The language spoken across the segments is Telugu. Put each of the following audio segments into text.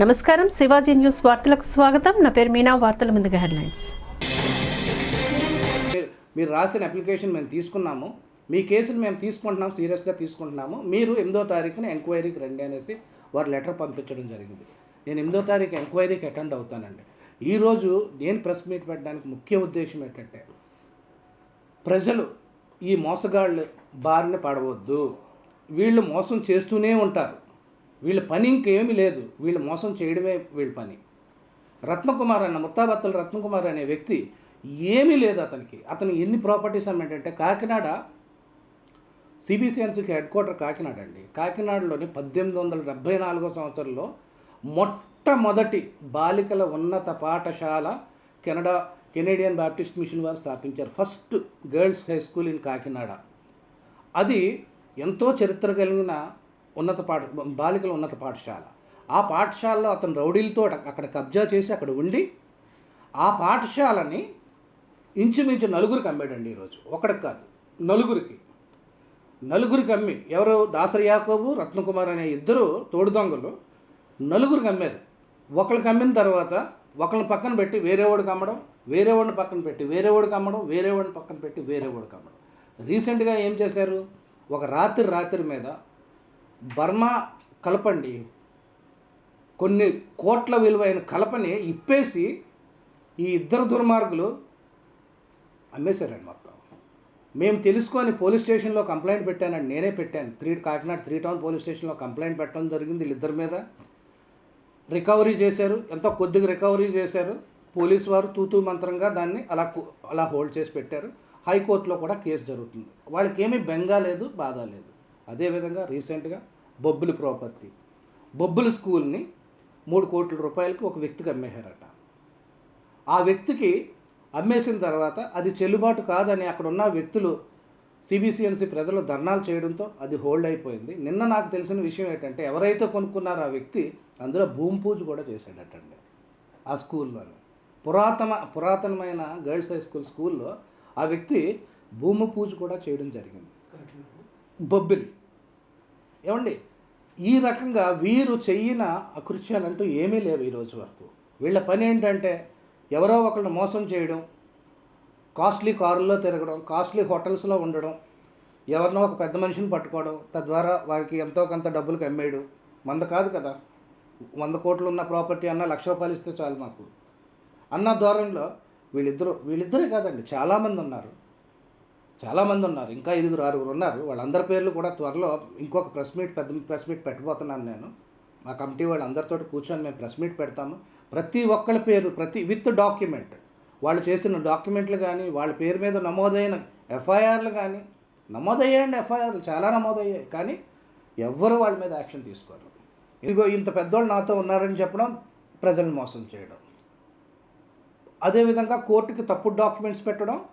నమస్కారం. శివాజీ న్యూస్ వార్తలకు స్వాగతం. నా పేరు మీనా. వార్తల ముందుగా హెడ్లైన్స్. మీరు- మీరు రాసిన అప్లికేషన్ మేము తీసుకున్నాము. మీ కేసును మేము తీసుకుంటున్నాం సీరియస్గా తీసుకుంటున్నాము. మీరు ఎనిమిదో తారీఖున ఎంక్వైరీకి రండి అనేసి వారు లెటర్ పంపించడం జరిగింది. నేను ఎనిమిదో తారీఖు ఎంక్వైరీకి అటెండ్ అవుతానండి. ఈరోజు నేను ప్రెస్ మీట్ పెట్టడానికి ముఖ్య ఉద్దేశం ఏంటంటే ప్రజలు ఈ మోసగాళ్ళు బారిన పడవద్దు. వీళ్ళు మోసం చేస్తూనే ఉంటారు. వీళ్ళ పని ఇంకేమీ లేదు. వీళ్ళు మోసం చేయడమే వీళ్ళ పని. రత్నకుమార్ అన్న ముత్తాబత్తల రత్నకుమార్ అనే వ్యక్తి ఏమీ లేదు అతనికి. అతను ఎన్ని ప్రాపర్టీస్ అమ్మేంటంటే కాకినాడ సిబిసిఎన్సీకి హెడ్ క్వార్టర్ కాకినాడ అండి. కాకినాడలోని పద్దెనిమిది వందల డెబ్భై నాలుగో సంవత్సరంలో మొట్టమొదటి బాలికల ఉన్నత పాఠశాల కెనడా కెనేడియన్ బ్యాప్టిస్ట్ మిషన్ వారు స్థాపించారు. First girls high school in Kakinada. అది ఎంతో చరిత్ర కలిగిన ఉన్నత పాఠ బాలికల ఉన్నత పాఠశాల. ఆ పాఠశాలలో అతను రౌడీలతో అక్కడ కబ్జా చేసి అక్కడ ఉండి ఆ పాఠశాలని ఇంచుమించు నలుగురికి అమ్మాడండి ఈరోజు. ఒకడికి కాదు నలుగురికి. నలుగురికి అమ్మి ఎవరు? దాసరి యాకోబు రత్నకుమార్ అనే ఇద్దరు తోడు దొంగలు నలుగురికి అమ్మారు. ఒకరికి అమ్మిన తర్వాత ఒకరిని పక్కన పెట్టి వేరేవాడికి అమ్మడం వేరేవాడిని పక్కన పెట్టి వేరేవాడికి అమ్మడం వేరే వాడిని పక్కన పెట్టి వేరేవాడికి అమ్మడం. రీసెంట్గా ఏం చేశారు? ఒక రాత్రి రాత్రి మీద బర్మా కలపండి. కొన్ని కోట్ల విలువైన కలపని ఇప్పేసి ఈ ఇద్దరు దుర్మార్గులు అమ్మేశారండి మొత్తం. మేము తెలుసుకొని పోలీస్ స్టేషన్లో కంప్లైంట్ పెట్టానండి. నేనే పెట్టాను. Three Kakinada three town police స్టేషన్లో కంప్లైంట్ పెట్టడం జరిగింది వీళ్ళిద్దరి మీద. రికవరీ చేశారు. ఎంతో కొద్దిగా రికవరీ చేశారు. పోలీస్ వారు తూతూ మంత్రంగా దాన్ని అలా అలా హోల్డ్ చేసి పెట్టారు. హైకోర్టులో కూడా కేసు జరుగుతుంది. వాళ్ళకి ఏమీ బెంగా లేదు బాధ లేదు. అదేవిధంగా రీసెంట్గా బొబ్బులి ప్రాపర్టీ. బొబ్బులి స్కూల్ని మూడు కోట్ల రూపాయలకి ఒక వ్యక్తికి అమ్మేశారట. ఆ వ్యక్తికి అమ్మేసిన తర్వాత అది చెల్లుబాటు కాదని అక్కడ ఉన్న వ్యక్తులు సిబిసిఎన్సి ప్రజలు ధర్నాలు చేయడంతో అది హోల్డ్ అయిపోయింది. నిన్న నాకు తెలిసిన విషయం ఏంటంటే ఎవరైతే కొనుక్కున్నారో ఆ వ్యక్తి అందులో భూమి పూజ కూడా చేశాడటండి. ఆ స్కూల్లోనే. పురాతన పురాతనమైన గర్ల్స్ హై స్కూల్ స్కూల్లో ఆ వ్యక్తి భూమి పూజ కూడా చేయడం జరిగింది. బొబ్బిలి. ఏమండి? ఈ రకంగా వీరు చెయ్యిన అకృత్యాలంటూ ఏమీ లేవు ఈరోజు వరకు. వీళ్ళ పని ఏంటంటే ఎవరో ఒకరిని మోసం చేయడం కాస్ట్లీ కారుల్లో తిరగడం కాస్ట్లీ హోటల్స్లో ఉండడం ఎవరినో ఒక పెద్ద మనిషిని పట్టుకోవడం తద్వారా వారికి ఎంతో కొంత డబ్బులకు అమ్మేయడం మంద కాదు కదా? వంద కోట్లు ఉన్న ప్రాపర్టీ అన్న లక్ష రూపాయలు ఇస్తే చాలు మాకు. అన్న ధోరణిలో వీళ్ళిద్దరూ వీళ్ళిద్దరే కాదండి చాలామంది ఉన్నారు. చాలామంది ఉన్నారు ఇంకా ఐదుగురు ఆరుగురు ఉన్నారు. వాళ్ళందరి పేర్లు కూడా త్వరలో ఇంకొక ప్రెస్ మీట్ పెద్ద ప్రెస్ మీట్ పెట్టబోతున్నాను నేను. మా కమిటీ వాళ్ళందరితో కూర్చొని మేము ప్రెస్ మీట్ పెడతాము. ప్రతి ఒక్కళ్ళ పేరు ప్రతి విత్ డాక్యుమెంట్. వాళ్ళు చేసిన డాక్యుమెంట్లు కానీ వాళ్ళ పేరు మీద నమోదైన ఎఫ్ఐఆర్లు కానీ నమోదయ్యాయండి ఎఫ్ఐఆర్లు చాలా నమోదయ్యాయి. కానీ ఎవ్వరు వాళ్ళ మీద యాక్షన్ తీసుకోరు. ఇదిగో ఇంత పెద్దోళ్ళు నాతో ఉన్నారని చెప్పడం ప్రజలను మోసం చేయడం. అదేవిధంగా కోర్టుకి తప్పుడు డాక్యుమెంట్స్ పెట్టడం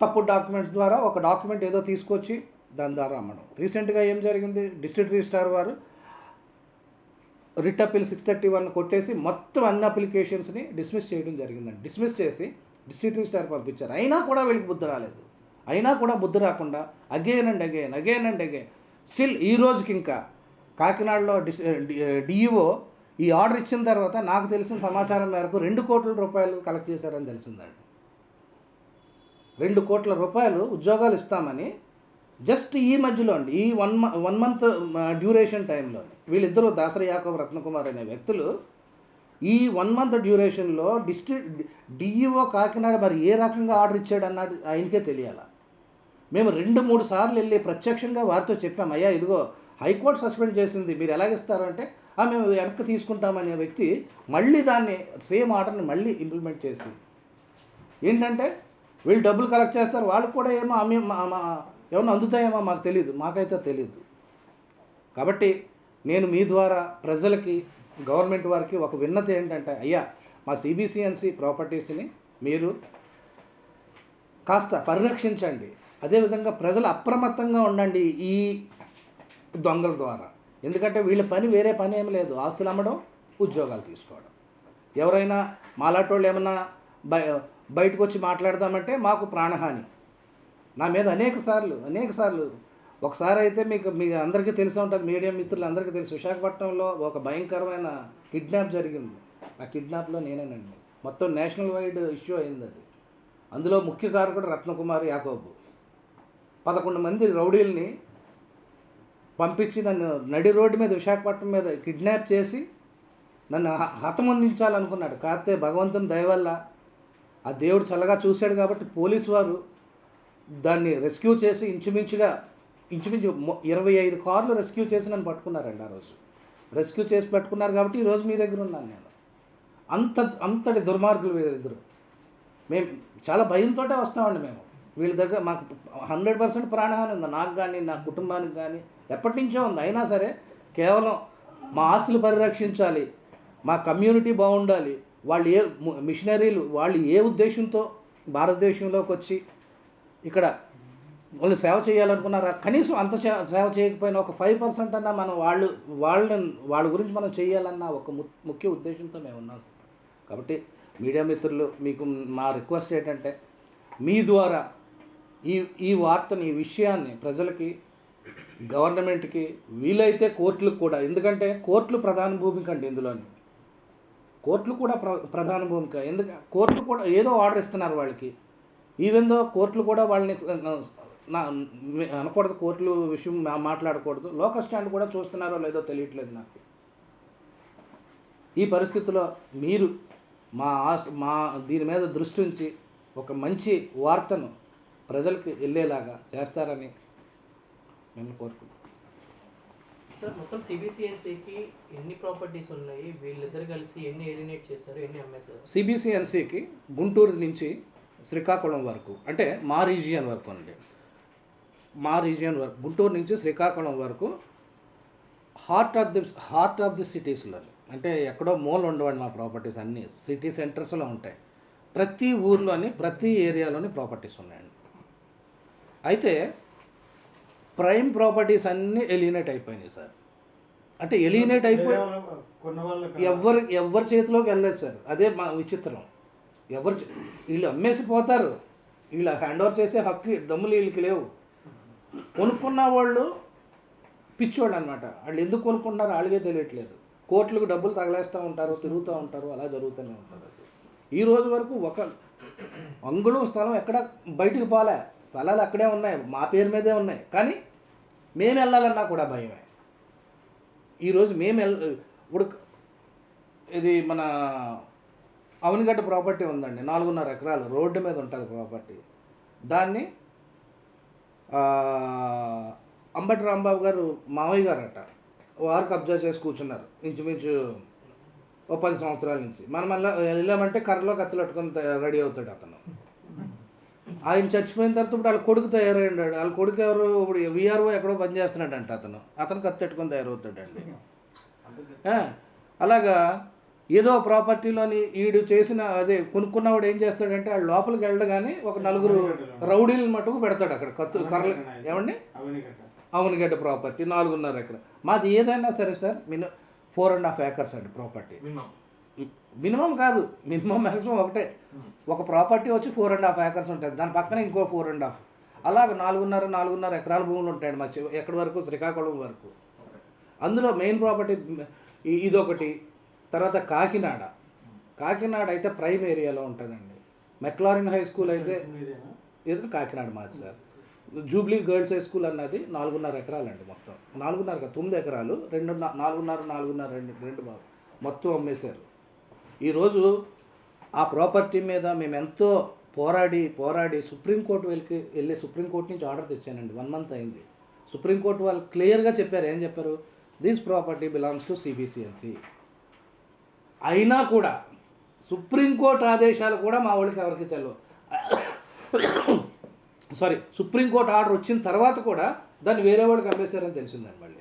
తప్పుడు డాక్యుమెంట్స్ ద్వారా ఒక డాక్యుమెంట్ ఏదో తీసుకొచ్చి దాని ద్వారా అమ్మడం. రీసెంట్గా ఏం జరిగింది? డిస్ట్రిక్ట్ రిజిస్ట్రార్ వారు writ appeal six thirty one కొట్టేసి మొత్తం అన్ని అప్లికేషన్స్ని డిస్మిస్ చేయడం జరిగిందండి. డిస్మిస్ చేసి డిస్ట్రిక్ట్ రిజిస్ట్రార్ పంపించారు. అయినా కూడా వీళ్ళకి బుద్ధి రాలేదు. అయినా కూడా బుద్ధి రాకుండా again and again again and again still ఈ రోజుకి ఇంకా కాకినాడలో డిస్ డిఈఓ ఈ ఆర్డర్ ఇచ్చిన తర్వాత నాకు తెలిసిన సమాచారం మేరకు రెండు కోట్ల రూపాయలు కలెక్ట్ చేశారని తెలిసిందండి. రెండు కోట్ల రూపాయలు ఉద్యోగాలు ఇస్తామని జస్ట్ ఈ మధ్యలో అండి ఈ వన్ వన్ మంత్ డ్యూరేషన్ టైంలో వీళ్ళిద్దరూ దాసరి యాకబ్ రత్నకుమార్ అనే వ్యక్తులు ఈ వన్ మంత్ డ్యూరేషన్లో డిస్ట్రిక్ట్ డిఈఓ కాకినాడ మరి ఏ రకంగా ఆర్డర్ ఇచ్చాడు అన్నది ఆయనకే తెలియాల. మేము రెండు మూడు సార్లు వెళ్ళి ప్రత్యక్షంగా వారితో చెప్పాం అయ్యా ఇదిగో హైకోర్టు సస్పెండ్ చేసింది మీరు ఎలాగిస్తారు అంటే "ఆ, మేము వెనక్కి తీసుకుంటామనే వ్యక్తి మళ్ళీ దాన్ని సేమ్ ఆర్డర్ని మళ్ళీ ఇంప్లిమెంట్ చేసింది ఏంటంటే వీళ్ళు డబ్బులు కలెక్ట్ చేస్తారు. వాళ్ళు కూడా ఏమో అమ్మి మా- మా- ఏమన్నా అందుతాయేమో మాకు తెలియదు మాకైతే తెలియదు కాబట్టి నేను మీ ద్వారా ప్రజలకి గవర్నమెంట్ వారికి ఒక విన్నతి ఏంటంటే అయ్యా మా సిబిసిఎన్సి ప్రాపర్టీస్ని మీరు కాస్త పరిరక్షించండి. అదేవిధంగా ప్రజలు అప్రమత్తంగా ఉండండి ఈ దొంగల ద్వారా. ఎందుకంటే వీళ్ళ పని వేరే పని ఏమి లేదు. ఆస్తులు అమ్మడం ఉద్యోగాలు తీసుకోవడం. ఎవరైనా మాలాటోళ్ళు ఏమన్నా బయటకు వచ్చి మాట్లాడదామంటే మాకు ప్రాణహాని. నా మీద అనేక సార్లు అనేక సార్లు. ఒకసారి అయితే మీకు మీ అందరికీ తెలిసే ఉంటుంది మీడియా మిత్రులు అందరికీ తెలుసు. విశాఖపట్నంలో ఒక భయంకరమైన కిడ్నాప్ జరిగింది. ఆ కిడ్నాప్లో నేనేనండి. మొత్తం నేషనల్ వైడ్ ఇష్యూ అయింది అది. అందులో ముఖ్య కారకుడు రత్నకుమార్ యాకోబు. పదకొండు మంది రౌడీల్ని పంపించి నన్ను నడి రోడ్డు మీద విశాఖపట్నం మీద కిడ్నాప్ చేసి నన్ను హ- హతమందించాలనుకున్నాడు. కాకపోతే భగవంతుని దయవల్ల ఆ దేవుడు చల్లగా చూశాడు కాబట్టి పోలీసు వారు దాన్ని రెస్క్యూ చేసి ఇంచుమించుగా ఇంచుమించు ఇరవై ఐదు కార్లు రెస్క్యూ చేసి నన్ను పట్టుకున్నారండి ఆ రోజు. రెస్క్యూ చేసి పట్టుకున్నారు కాబట్టి ఈరోజు మీ దగ్గర ఉన్నాను నేను. అంత అంతటి దుర్మార్గులు వీళ్ళిద్దరు. మేము చాలా భయంతో వస్తామండి మేము. వీళ్ళ దగ్గర మాకు హండ్రెడ్ పర్సెంట్ ప్రాణహాని ఉంది. నాకు కానీ నా కుటుంబానికి కానీ ఎప్పటి నుంచో ఉంది. అయినా సరే కేవలం మా ఆస్తులు పరిరక్షించాలి మా కమ్యూనిటీ బాగుండాలి వాళ్ళు ఏ మిషనరీలు వాళ్ళు ఏ ఉద్దేశంతో భారతదేశంలోకి వచ్చి ఇక్కడ వాళ్ళు సేవ చేయాలనుకున్నారా కనీసం అంత సేవ చేయకపోయినా ఒక ఫైవ్ పర్సెంట్ అన్నా మనం వాళ్ళు వాళ్ళని వాళ్ళ గురించి మనం చేయాలన్న ఒక ము- ముఖ్య ఉద్దేశంతో మేము ఉన్నాం సార్. కాబట్టి మీడియా మిత్రులు మీకు మా రిక్వెస్ట్ ఏంటంటే మీ ద్వారా ఈ ఈ వార్తని ఈ విషయాన్ని ప్రజలకి గవర్నమెంట్కి వీలైతే కోర్టులకు కూడా ఎందుకంటే కోర్టులు ప్రధాన భూమిక అండి ఇందులోని కోర్టులు కూడా ప్ర ప్రధాన భూమిక. ఎందుకు కోర్టులు కూడా ఏదో ఆర్డర్ ఇస్తున్నారు వాళ్ళకి. ఈవెన్ దో కోర్టులు కూడా వాళ్ళని నా అనకూడదు కోర్టులు విషయం మాట్లాడకూడదు. లోకల్ స్టాండ్ కూడా చూస్తున్నారో లేదో తెలియట్లేదు నాకు. ఈ పరిస్థితిలో మీరు మా ఆస్ మా దీని మీద దృష్టి ఉంచి ఒక మంచి వార్తను ప్రజలకు వెళ్ళేలాగా చేస్తారని మేము కోరుకుంటున్నాం సార్ మొత్తం సిబిసిఎన్సికి ఎన్ని ప్రాపర్టీస్ ఉన్నాయి? వీళ్ళిద్దరు కలిసి ఎన్ని ఎలినేట్ చేశారు? ఎన్ని అమ్మేశారు? సిబిసిఎన్సికి గుంటూరు నుంచి శ్రీకాకుళం వరకు అంటే మా రీజియన్ వరకు అండి. మా రీజియన్ వరకు గుంటూరు నుంచి శ్రీకాకుళం వరకు heart of the heart of the సిటీస్లో అంటే ఎక్కడో మూల ఉండవండి మా ప్రాపర్టీస్ అన్నీ. సిటీ సెంటర్స్లో ఉంటాయి. ప్రతి ఊర్లోని ప్రతి ఏరియాలోని ప్రాపర్టీస్ ఉన్నాయండి. అయితే ప్రైమ్ ప్రాపర్టీస్ అన్నీ ఎలినేట్ అయిపోయినాయి సార్. అంటే ఎలినేట్ అయిపోయి ఎవరు ఎవరి చేతిలోకి వెళ్ళలేదు సార్. అదే మా విచిత్రం. ఎవరు వీళ్ళు అమ్మేసి పోతారు వీళ్ళు హ్యాండ్ ఓవర్ చేసే హక్కు దమ్ములు వీళ్ళకి లేవు. కొనుక్కున్న వాళ్ళు పిచ్చోళ్ళు అనమాట వాళ్ళు ఎందుకు కొనుక్కుంటున్నారో వాళ్ళకే తెలియట్లేదు. కోట్లకు డబ్బులు తగలేస్తూ ఉంటారు తిరుగుతూ ఉంటారు అలా జరుగుతూనే ఉంటుంది. ఈ రోజు వరకు ఒక అంగుళం స్థలం ఎక్కడ బయటికి పోలే. స్థలాలు అక్కడే ఉన్నాయి మా పేరు మీదే ఉన్నాయి. కానీ మేము వెళ్ళాలన్నా కూడా భయమే. ఈరోజు మేము వెళ్ ఇప్పుడు ఇది మన అవనిగడ్డ ప్రాపర్టీ ఉందండి నాలుగున్నర ఎకరాలు రోడ్డు మీద ఉంటుంది ప్రాపర్టీ. దాన్ని అంబటి రాంబాబు గారు మావయ్య గారు అట వారు కబ్జా చేసి కూర్చున్నారు. ఇంచుమించు ఓ పది సంవత్సరాల నుంచి. మనం మళ్ళీ వెళ్ళామంటే కర్రలో కత్తులు పట్టుకొని రెడీ అవుతాడు అతను. ఆయన చచ్చిపోయిన తర్వాత ఇప్పుడు వాళ్ళ కొడుకు తయారయ్యాడు వాళ్ళ కొడుకు ఎవరు? ఇప్పుడు విఆర్ఓ ఎక్కడో పని చేస్తున్నాడంట అతను. అతను కత్తి పెట్టుకొని తయారవుతాడండి. అలాగా ఏదో ప్రాపర్టీలోని ఈడు చేసిన అదే కొనుక్కున్నవాడు ఏం చేస్తాడంటే ఆ లోపలికి వెళ్ళగానే ఒక నలుగురు రౌడీలు మటుకు పెడతాడు అక్కడ. కత్తు కర్రలు ఏమండి? అవనిగడ్డ. ప్రాపర్టీ. నాలుగున్నర ఎకర. మాది ఏదైనా సరే sir minimum four and half acres అండి ప్రాపర్టీ. మినిమం కాదు మినిమం మ్యాక్సిమం ఒకటే. ఒక ప్రాపర్టీ వచ్చి ఫోర్ అండ్ హాఫ్ ఏకర్స్ ఉంటుంది. దాని పక్కన ఇంకో ఫోర్ అండ్ హాఫ్ అలాగ నాలుగున్నర నాలుగున్నర ఎకరాల భూములు ఉంటాయండి మా ఎక్కడి వరకు? శ్రీకాకుళం వరకు. అందులో మెయిన్ ప్రాపర్టీ ఇదొకటి. తర్వాత కాకినాడ. కాకినాడ అయితే ప్రైమ్ ఏరియాలో ఉంటుందండి. మెక్లారిన్ హై స్కూల్ అయితే ఇది కాకినాడ మాది sir. Jubilee girls high school అన్నది నాలుగున్నర ఎకరాలండి మొత్తం. నాలుగున్నర తొమ్మిది ఎకరాలు రెండు నాలుగున్నర నాలుగున్నర రెండు రెండు మొత్తం అమ్మేశారు. ఈరోజు ఆ ప్రాపర్టీ మీద మేము ఎంతో పోరాడి పోరాడి సుప్రీంకోర్టు వెళ్ళి వెళ్ళి సుప్రీంకోర్టు నుంచి ఆర్డర్ తెచ్చానండి. వన్ మంత్ అయింది. సుప్రీంకోర్టు వాళ్ళు క్లియర్గా చెప్పారు. ఏం చెప్పారు? This property belongs to CBCNC అయినా కూడా సుప్రీంకోర్టు ఆదేశాలు కూడా మా వాళ్ళకి ఎవరికి చెల్లవు. సారీ సుప్రీంకోర్టు ఆర్డర్ వచ్చిన తర్వాత కూడా దాన్ని వేరే వాడికి అమ్మేశారని తెలిసిందండి మళ్ళీ.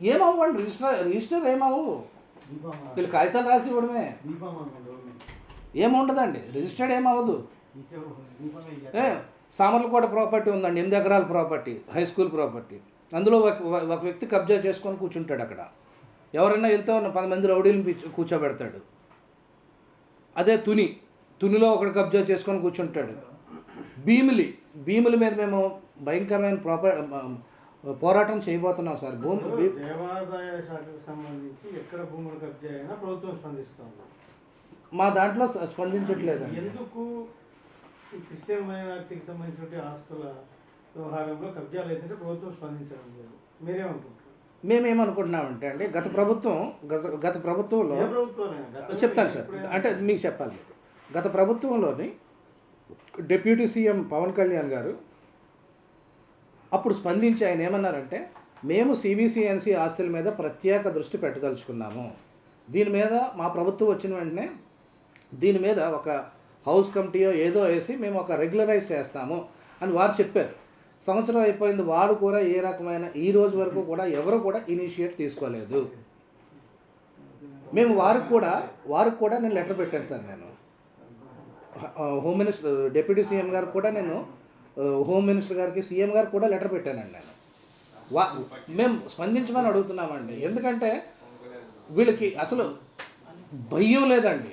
ఏమవ్వండి? రిజిస్టర్ రిజిస్టర్ ఏమవు వీళ్ళు కాగితాలు రాసి ఇవ్వడమే? ఏముండదండి రిజిస్టర్డ్ ఏమవ్వదు సామర్లకోట ప్రాపర్టీ ఉందండి ఎనిమిది ఎకరాల ప్రాపర్టీ హై స్కూల్ ప్రాపర్టీ. అందులో ఒక వ్యక్తి కబ్జా చేసుకొని కూర్చుంటాడు అక్కడ. ఎవరైనా వెళ్తే ఉన్న పది మంది రౌడీలను పిచ్చి- కూర్చోబెడతాడు. అదే తుని తునిలో ఒకడు కబ్జా చేసుకొని కూర్చుంటాడు. భీమిలి భీముల మీద మేము భయంకరమైన ప్రాపర్ పోరాటం చేయబోతున్నాం సార్. భూమి దేవాదాయ శాఖకు సంబంధించి ఎక్కడ భూములు కబ్జా అయినా ప్రభుత్వం స్పందిస్తుంది. మా దాంట్లో స్ప- స్పందించట్లేదండి ఎందుకు క్రిస్టియన్ మైనార్టీకి సంబంధించిన ఆస్తుల వ్యవహారంలో కబ్జాలు అయితే ప్రభుత్వం స్పందించడం లేదు? మీరేమనుకుంటారు మేమేమనుకుంటున్నామంటే అండి గత ప్రభుత్వం గత గత ప్రభుత్వంలో చెప్తాను సార్. అంటే మీకు చెప్పాలి. గత ప్రభుత్వంలోని డిప్యూటీ సీఎం పవన్ కళ్యాణ్ గారు అప్పుడు స్పందించి ఆయన ఏమన్నారంటే మేము సిబిసిఎన్సి ఆస్తుల మీద ప్రత్యేక దృష్టి పెట్టదలుచుకున్నాము. దీని మీద మా ప్రభుత్వం వచ్చిన వెంటనే దీని మీద ఒక హౌస్ కమిటీయో ఏదో వేసి మేము ఒక రెగ్యులరైజ్ చేస్తాము అని వారు చెప్పారు. సంవత్సరం అయిపోయింది వారు కూడా ఏ రకమైన ఈ రోజు వరకు కూడా ఎవరు కూడా ఇనిషియేట్ తీసుకోలేదు. మేము వారికి కూడా వారికి కూడా నేను లెటర్ పెట్టాను సార్ నేను. హోమ్ మినిస్టర్ డిప్యూటీ సీఎం గారు కూడా నేను హోమ్ మినిస్టర్ గారికి సీఎం గారికి కూడా లెటర్ పెట్టానండి నేను. వా మేము స్పందించమని అడుగుతున్నామండి. ఎందుకంటే వీళ్ళకి అసలు భయం లేదండి.